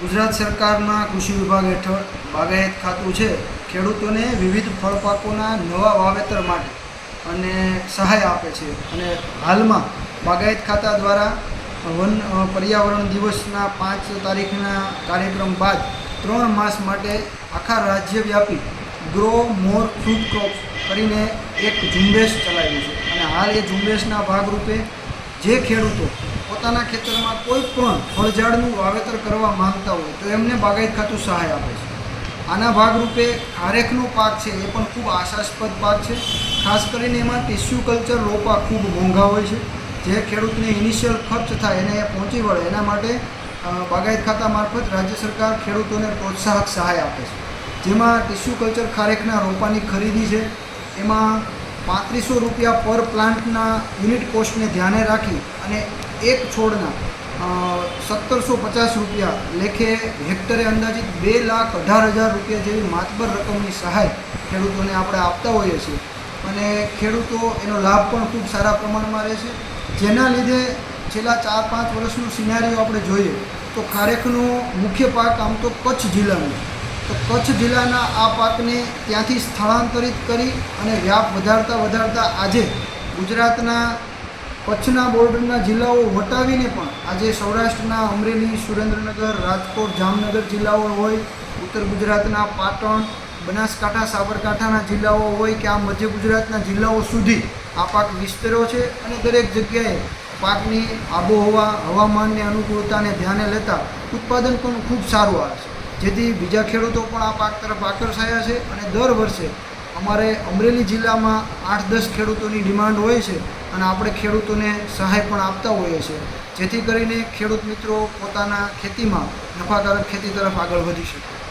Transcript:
ગુજરાત સરકારના કૃષિ વિભાગ હેઠળ બાગાયત ખાતું છે. ખેડૂતોને વિવિધ ફળપાકોના નવા વાવેતર માટે અને સહાય આપે છે. અને હાલમાં બાગાયત ખાતા દ્વારા વન પર્યાવરણ દિવસના પાંચ તારીખના કાર્યક્રમ બાદ ત્રણ માસ માટે આખા રાજ્યવ્યાપી ગ્રો મોર ફ્રૂટ ક્રોપ કરીને એક ઝુંબેશ ચલાવ્યું છે. અને હાલ એ ઝુંબેશના ભાગરૂપે જે ખેડૂતો પોતાના ખેતરમાં કોઈ પણ ફળઝાડનું વાવેતર કરવા માંગતા હોય તો એમને બાગાયત ખાતું સહાય આપે છે. આના ભાગરૂપે ખારેકનો પાક છે એ પણ ખૂબ આશાસ્પદ પાક છે. ખાસ કરીને એમાં ટિશ્યુ કલ્ચર રોપા ખૂબ મોંઘા હોય છે. જે ખેડૂતને ઇનિશિયલ ખર્ચ થાય એને પહોંચી વળે. એના માટે બાગાયત ખાતા મારફત રાજ્ય સરકાર ખેડૂતોને પ્રોત્સાહક સહાય આપે છે. જેમાં ટિશ્યુ કલ્ચર ખારેકના રોપાની ખરીદી છે. એમાં પાંત્રીસો રૂપિયા પર પ્લાન્ટના યુનિટ કોસ્ટને ધ્યાને રાખી અને એક છોડના સત્તરસો પચાસ રૂપિયા લેખે હેક્ટરે અંદાજિત બે લાખ અઢાર હજાર રૂપિયા જેવી માતબર રકમની સહાય ખેડૂતોને આપણે આપતા હોઈએ છીએ. અને ખેડૂતો એનો લાભ પણ ખૂબ સારા પ્રમાણમાં રહે છે. જેના લીધે છેલ્લા ચાર પાંચ વર્ષનું સિનારીઓ આપણે જોઈએ તો ખારેકનો મુખ્ય પાક આમ તો કચ્છ જિલ્લાનો. તો કચ્છ જિલ્લાના આ પાકને ત્યાંથી સ્થળાંતરિત કરી અને વ્યાપ વધારતા વધારતા આજે ગુજરાતના કચ્છના બોર્ડરના જિલ્લાઓ વટાવીને પણ આજે સૌરાષ્ટ્રના અમરેલી, સુરેન્દ્રનગર, રાજકોટ, જામનગર જિલ્લાઓ હોય, ઉત્તર ગુજરાતના પાટણ, બનાસકાંઠા, સાબરકાંઠાના જિલ્લાઓ હોય કે આ મધ્ય ગુજરાતના જિલ્લાઓ સુધી આ પાક વિસ્તર્યો છે અને દરેક જગ્યાએ પાકની આબોહવા, હવામાનની અનુકૂળતાને ધ્યાને લેતા ઉત્પાદન પણ ખૂબ સારું આવે છે. જેથી બીજા ખેડૂતો પણ આ પાક તરફ આકર્ષાયા છે અને દર વર્ષે અમારે અમરેલી જિલ્લામાં આઠ દસ ખેડૂતોની ડિમાન્ડ હોય છે અને આપણે ખેડૂતોને સહાય પણ આપતા હોઈએ છીએ. જેથી કરીને ખેડૂત મિત્રો પોતાના ખેતીમાં નફાકારક ખેતી તરફ આગળ વધી શકે.